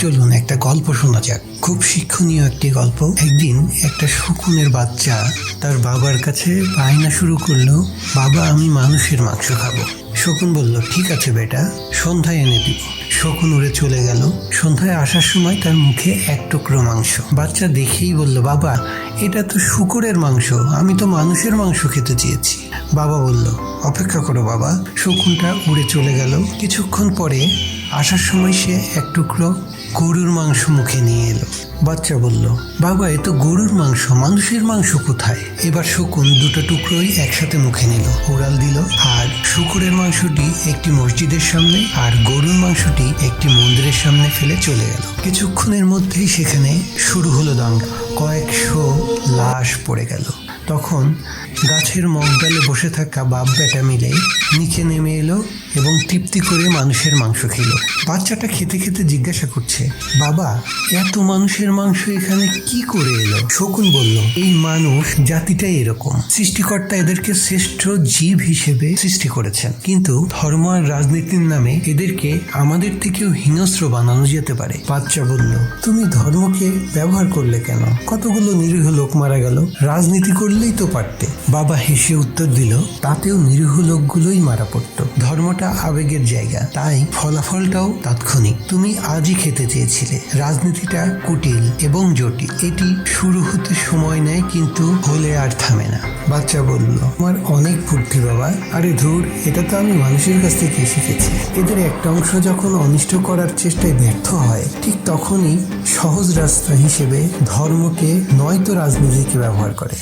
চলুন, একটা গল্প শোনা যাক। খুব শিক্ষণীয় একটি গল্প। একদিন একটা শকুনের বাচ্চা তার বাবার কাছে বায়না শুরু করল, বাবা, আমি মানুষের মাংস খাব। শকুন বলল, ঠিক আছে বেটা, সন্ধ্যায় এনে দিব। শকুন উড়ে চলে গেল। সন্ধ্যায় আসার সময় তার মুখে এক টুকরো মাংস। বাচ্চা দেখেই বলল, বাবা, এটা তো শুকরের মাংস, আমি তো মানুষের মাংস খেতে চেয়েছি। বাবা বলল, অপেক্ষা করো বাবা। শকুনটা উড়ে চলে গেল। কিছুক্ষণ পরে আসার সময় সে এক টুকরো গরুর মাংস মুখে নিয়ে এলো। বাচ্চা বলল, বাবা, এ তো গরুর মাংস, মানুষের মাংস কোথায়? এবার শকুন দুটো টুকরোই একসাথে মুখে নিল, উড়াল দিল, আর শুকুরের মাংসটি একটি মসজিদের সামনে আর গরুর মাংসটি একটি মন্দিরের সামনে ফেলে চলে গেল। কিছুক্ষণের মধ্যেই সেখানে শুরু হলো দাঙ্গা। কয়েকশো লাশ পড়ে গেল। তখন গাছের মগডালে বসে থাকা বাপ বেটা মিলে নিচে নেমে এলো এবং তৃপ্তি করে মানুষের মাংস খেলো। বাচ্চাটা খেতে খেতে জিজ্ঞাসা করছে, বাবা, এত মানুষের মাংস এখানে কি করে এলো? শকুন বলল, এই মানুষ জাতিটাই এরকম। সৃষ্টিকর্তা এদেরকে শ্রেষ্ঠ জীব হিসেবে সৃষ্টি করেছেন। কিন্তু ধর্ম আর রাজনীতির নামে এদেরকে আমাদের থেকেও হিংস্র বানানো যেতে পারে। বাচ্চা বলল, তুমি ধর্মকে ব্যবহার করলে কেন? কতগুলো নিরীহ লোক মারা গেল। রাজনীতি করলেই তো পারতে। বাবা হেসে উত্তর দিল, তাতেও নিরীহ লোকগুলোই মারা পড়তো। ধর্মটা আবেগের জায়গা, তাই ফলাফলটাও তাৎক্ষণিক। তুমি আজই খেতে চেয়েছিলে। রাজনীতিটা কুটিল এবং জটিল। এটি শুরু হতে সময় নেয়, কিন্তু হলে আর থামে না। বাচ্চা বলল আমার অনেক বুদ্ধি বাবা। আরে ধুর, এটা তো আমি মানুষের কাছ থেকে শিখেছি। এদের একটা অংশ যখন অনিষ্ট করার চেষ্টায় ব্যর্থ হয়, ঠিক তখনই সহজ রাস্তা হিসেবে ধর্মকে নয়তো রাজনীতিকে ব্যবহার করে।